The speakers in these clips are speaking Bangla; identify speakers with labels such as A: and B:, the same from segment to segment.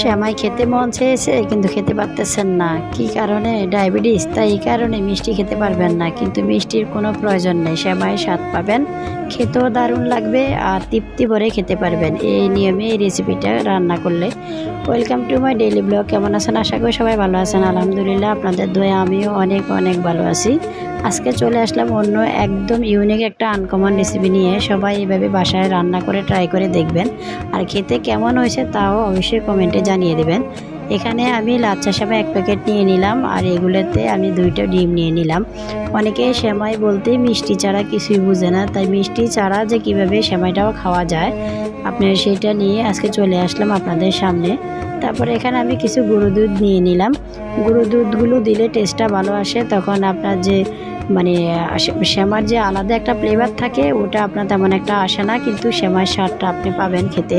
A: শ্যামাই খেতে মন চেয়েছে, কিন্তু খেতে পারতেছেন না। কি কারণে? ডায়াবেটিস? তাই এই কারণে মিষ্টি খেতে পারবেন না, কিন্তু মিষ্টির কোনো প্রয়োজন নেই। শ্যামাই স্বাদ পাবেন, খেতেও দারুণ লাগবে আর তৃপ্তি ভরে খেতে পারবেন। এই নিয়মে এই রেসিপিটা রান্না করলে। Welcome to my daily blog, কেমন আছেন? আশা করি সবাই ভালো আছেন। আলহামদুলিল্লাহ, আপনাদের দয়ে আমিও অনেক অনেক ভালো আছি। আজকে চলে আসলাম অন্য একদম ইউনিক একটা আনকমন রেসিপি নিয়ে। সবাই এইভাবে বাসায় রান্না করে ট্রাই করে দেখবেন। আর খেতে কেমন হয়েছে তাও অবশ্যই কমেন্টে জানিয়ে দেবেন। এখানে আমি লাচ্চা সেমাই এক প্যাকেট নিয়ে নিলাম আর এগুলোতে আমি দুইটা ডিম নিয়ে নিলাম। অনেকে সেমাই বলতে মিষ্টি ছাড়া কিছুই বুঝে না, তাই মিষ্টি ছাড়া যে কীভাবে সেমাইটাও খাওয়া যায়, আপনার সেটা নিয়ে আজকে চলে আসলাম আপনাদের সামনে। তারপরে এখানে আমি কিছু গরু দুধ নিয়ে নিলাম। গরু দুধগুলো দিলে টেস্টটা ভালো আসে, তখন আপনার যে মানে শ্যামার যে আলাদা একটা ফ্লেভার থাকে, ওটা আপনার তেমন একটা আসে না, কিন্তু শ্যামার স্বাদটা আপনি পাবেন খেতে।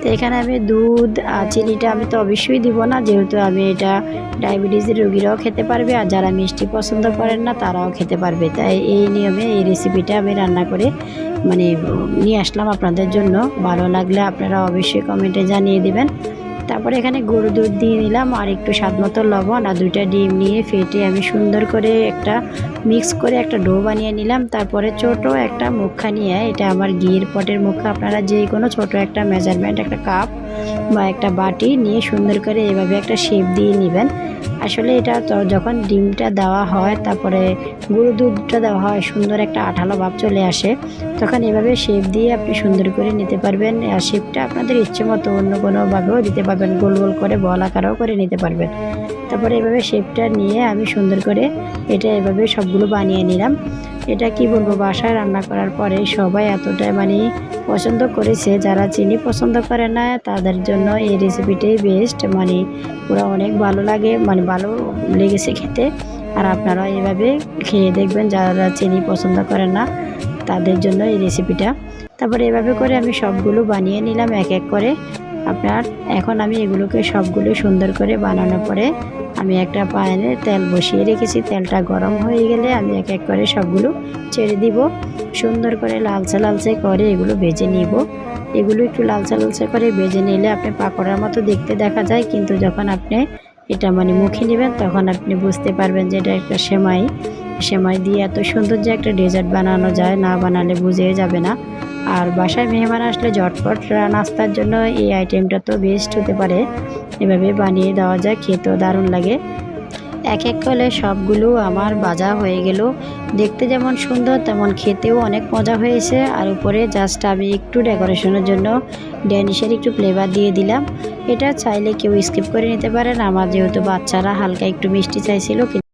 A: তো এখানে আমি দুধ আর চিনিটা আমি তো অবশ্যই দিব না, যেহেতু আমি এটা ডায়াবেটিসের রোগীরাও খেতে পারবে আর যারা মিষ্টি পছন্দ করেন না, তারাও খেতে পারবে। তাই এই নিয়মে এই রেসিপিটা আমি রান্না করে মানে নিয়ে আসলাম আপনাদের জন্য। ভালো লাগলে আপনারা অবশ্যই কমেন্টে জানিয়ে দেবেন। তারপরে এখানে গরু দুধ দিয়ে নিলাম আর একটু স্বাদ মতো লবণ আর দুইটা ডিম নিয়ে ফেটে আমি সুন্দর করে একটা মিক্স করে একটা ডো বানিয়ে নিলাম, তারপরে ছোট একটা মুখা নিয়ে, এটা আমার ঘিয়ের পটের মুখা, আপনারা যে কোনো ছোট একটা মেজারমেন্ট একটা কাপ বা একটা বাটি নিয়ে সুন্দর করে এভাবে একটা শেপ দিয়ে নেবেন। আসলে এটা যখন ডিমটা দেওয়া হয়, তারপরে গরু দুধটা দেওয়া হয়, সুন্দর একটা আঠালো ভাব চলে আসে, তখন এভাবে শেপ দিয়ে আপনি সুন্দর করে নিতে পারবেন। আর শেপটা আপনাদের ইচ্ছে মতো অন্য কোনোভাবেও দিতে পারবেন, গোল গোল করে বল আকারও করে নিতে পারবেন। তারপরে এভাবে শেপটা নিয়ে আমি সুন্দর করে এটা এভাবে সবগুলো বানিয়ে নিলাম। এটা কি বলব, বাসায় রান্না করার পরে সবাই এতটাই মানে পছন্দ করেছে, যারা চিনি পছন্দ করে না, তাদের জন্য এই রেসিপিটাই বেস্ট মানে ওরা অনেক ভালো লাগে মানে ভালো লেগেছে খেতে। আর আপনারা এভাবে খেয়ে দেখবেন, যারা চিনি পছন্দ করেন না, তাদের জন্য এই রেসিপিটা তারপরে এভাবে করে আমি সবগুলো বানিয়ে নিলাম, এক এক করে। আপনার। এখন আমি এগুলোকে সবগুলো সুন্দর করে বানানোর পরে আমি একটা প্যানে তেল বসিয়ে রেখেছি। তেলটা গরম হয়ে গেলে আমি এক এক করে সবগুলো ছেড়ে দিব। সুন্দর করে লালচে লালচে করে এগুলো ভেজে নিব। এগুলো একটু লালচে লালচে করে ভেজে নিলে আপনি পাকোড়ার মতো দেখতে দেখা যায়, কিন্তু যখন আপনি এটা মানে মুখে নেবেন, তখন আপনি বুঝতে পারবেন যে এটা একটা সেমাই। সেমাই দিয়ে এত সুন্দর যে একটা ডেজার্ট বানানো যায়, না বানালে বুঝে যাবে না। আর বাসায় মেহমান আসলে ঝটপট নাস্তার জন্য এই আইটেমটা তো বেস্ট হতে পারে। এভাবে বানিয়ে দেওয়া যায়, খেতেও দারুণ লাগে। এক এক করে সবগুলো আমার ভাজা হয়ে গেল। দেখতে যেমন সুন্দর, তেমন খেতেও অনেক মজা হয়েছে। আর উপরে জাস্ট আমি একটু ডেকোরেশনের জন্য ড্যানিশের একটু ফ্লেভার দিয়ে দিলাম। এটা চাইলে কেউ স্কিপ করে নিতে পারেন আমার যেহেতু বাচ্চারা হালকা একটু মিষ্টি চাইছিল